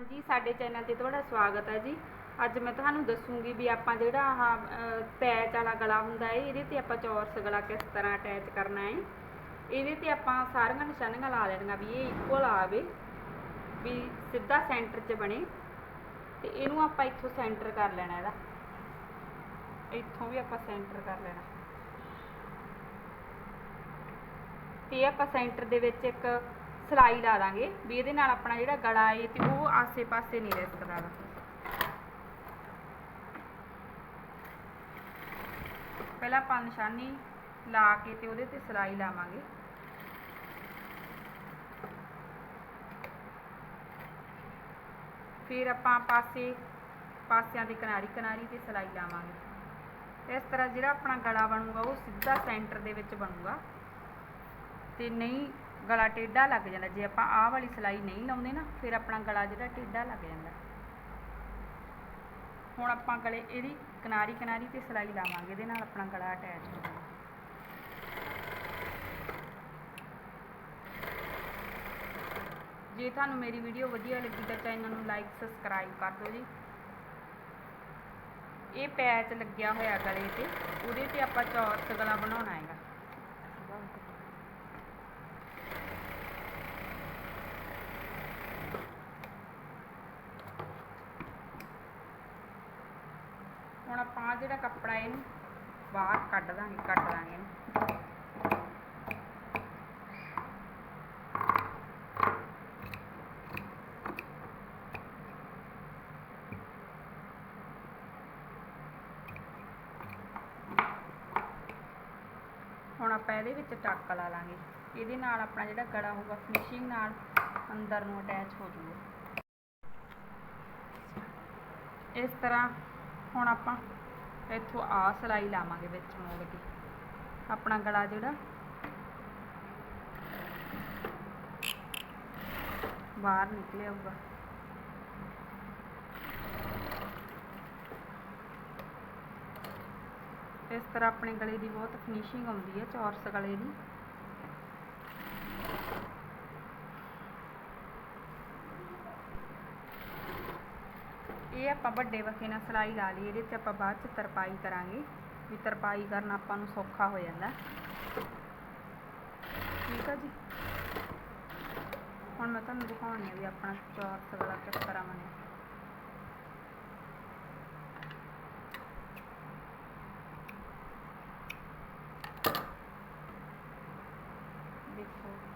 ਜੀ ਸਾਡੇ ਚੈਨਲ ਤੇ ਤੁਹਾਡਾ ਸਵਾਗਤ ਹੈ ਜੀ। ਅੱਜ ਮੈਂ ਤੁਹਾਨੂੰ ਦੱਸੂਗੀ ਵੀ ਆਪਾਂ ਜਿਹੜਾ ਆਹ ਪੈਚ ਵਾਲਾ ਗਲਾ ਹੁੰਦਾ ਹੈ ਇਹਦੇ ਤੇ ਆਪਾਂ ਚੌਰਸ ਗਲਾ ਕਿਸ ਤਰ੍ਹਾਂ ਅਟੈਚ ਕਰਨਾ ਹੈ ਇਹਦੇ ਤੇ ਆਪਾਂ ਸਾਰੀਆਂ ਨਿਸ਼ਾਨੀਆਂ ਲਾ ਲੈਣੀਆਂ ਵੀ ਇਹ ਇਕੁਅਲ ਆਵੇ, ਵੀ ਸਿੱਧਾ ਸੈਂਟਰ 'ਚ ਬਣੇ। ਤੇ ਇਹਨੂੰ ਆਪਾਂ ਇੱਥੋਂ ਸੈਂਟਰ ਕਰ ਲੈਣਾ ਇਹਦਾ। ਇੱਥੋਂ ਵੀ ਆਪਾਂ ਸੈਂਟਰ ਕਰ ਲੈਣਾ। ਤੇ ਆਪਾਂ ਸੈਂਟਰ ਦੇ ਵਿੱਚ ਇੱਕ ਸਲਾਈ ਲਾ ਦਾਂਗੇ। ਵੀ ਇਹਦੇ ਨਾਲ ਆਪਣਾ ਜਿਹੜਾ ਗਲਾ ਏ ਤੇ ਉਹ ਆਸੇ-ਪਾਸੇ ਨਹੀਂ ਰਿਸਕਦਾ ਗਾ ਪਹਿਲਾਂ ਆਪਾਂ ਨਿਸ਼ਾਨੀ ਲਾ ਕੇ ਤੇ ਉਹਦੇ ਤੇ ਸਲਾਈ ਲਾਵਾਂਗੇ। ਫਿਰ ਆਪਾਂ ਪਾਸੇ, ਪਾਸਿਆਂ ਦੇ ਕਿਨਾਰੀ ਕਿਨਾਰੀ ਤੇ ਸਲਾਈ ਲਾਵਾਂਗੇ। ਇਸ ਤਰ੍ਹਾਂ ਜਿਹੜਾ ਆਪਣਾ ਗਲਾ ਬਣੂਗਾ ਉਹ ਸਿੱਧਾ ਸੈਂਟਰ ਦੇ ਵਿੱਚ ਬਣੂਗਾ। ਤੇ ਨਹੀਂ ਗਲਾ ਟੇਢਾ ਲੱਗ ਜਾਂਦਾ। ਜੇ ਆਪਾਂ ਆਹ ਵਾਲੀ ਸਲਾਈ ਨਹੀਂ ਲਾਉਂਦੇ ਨਾ, ਫਿਰ ਆਪਣਾ ਗਲਾ ਜਿਹੜਾ ਟੇਢਾ ਲੱਗ ਜਾਂਦਾ। ਹੁਣ ਆਪਾਂ ਗਲੇ ਇਹਦੀ ਕਿਨਾਰੀ ਕਿਨਾਰੀ ਤੇ ਸਲਾਈ ਲਾਵਾਂਗੇ, ਇਹਦੇ ਨਾਲ ਆਪਣਾ ਗਲਾ ਅਟੈਚ ਹੋ ਜਾਊਗਾ। ਜੇ ਤੁਹਾਨੂੰ ਮੇਰੀ ਵੀਡੀਓ ਵਧੀਆ ਲੱਗੀ ਤਾਂ ਚੈਨਲ ਨੂੰ ਲਾਈਕ, ਸਬਸਕ੍ਰਾਈਬ ਕਰ ਦਿਓ ਜੀ। ਇਹ ਪੈਚ ਲੱਗਿਆ ਹੋਇਆ ਗਲੇ ਤੇ, ਉਹਦੇ ਤੇ ਆਪਾਂ ਚੌਰਸ ਗਲਾ ਬਣਾਉਣਾ ਹੈਗਾ। ਹੁਣ ਆਪਾਂ ਜਿਹੜਾ ਕੱਪੜਾ ਇਹਨੂੰ ਬਾਹਰ ਕੱਢ ਦਾਂਗੇ, ਕੱਟ ਦਾਂਗੇ ਇਹਨੂੰ। ਹੁਣ ਆਪਾਂ ਇਹਦੇ ਵਿੱਚ ਟੱਕ ਲਾ ਲਾਂਗੇ। ਇਹਦੇ ਨਾਲ ਆਪਣਾ ਜਿਹੜਾ ਗਲਾ ਹੋਊਗਾ ਫਿਨਿਸ਼ਿੰਗ ਨਾਲ ਅੰਦਰ ਨੂੰ ਅਟੈਚ ਹੋ ਜਾਊਗਾ। ਇਸ ਤਰ੍ਹਾਂ ਹੁਣ ਆਪਾਂ ਇੱਥੋਂ ਆ ਸਲਾਈ ਲਾਵਾਂਗੇ ਵਿੱਚ ਮੋੜ ਕੇ। ਆਪਣਾ ਗਲਾ ਜਿਹੜਾ। ਬਾਹਰ ਨਿਕਲਿਆ ਆਊਗਾ ਇਸ ਤਰ੍ਹਾਂ ਆਪਣੇ ਗਲੇ ਦੀ ਬਹੁਤ ਫਿਨਿਸ਼ਿੰਗ ਆਉਂਦੀ ਹੈ, ਚੌਰਸ ਗਲੇ ਦੀ। ਇਹ ਆਪਾਂ ਵੱਡੇ ਵਖੇ ਨਾਲ ਸਿਲਾਈ ਲਾ ਲਈ, ਇਹਦੇ 'ਚ ਆਪਾਂ ਬਾਅਦ 'ਚ ਤਰਪਾਈ ਕਰਾਂਗੇ। ਵੀ ਤਰਪਾਈ ਕਰਨਾ ਆਪਾਂ ਨੂੰ ਸੌਖਾ ਹੋ ਜਾਂਦਾ। ਠੀਕ ਆ ਜੀ? ਹੁਣ ਮੈਂ ਤੁਹਾਨੂੰ ਦਿਖਾਉਣੀ ਆ ਵੀ ਆਪਣਾ ਚੌਰਸ ਗਲਾ ਕਿਸ ਤਰ੍ਹਾਂ ਬਣਿਆ ਦੇਖੋ।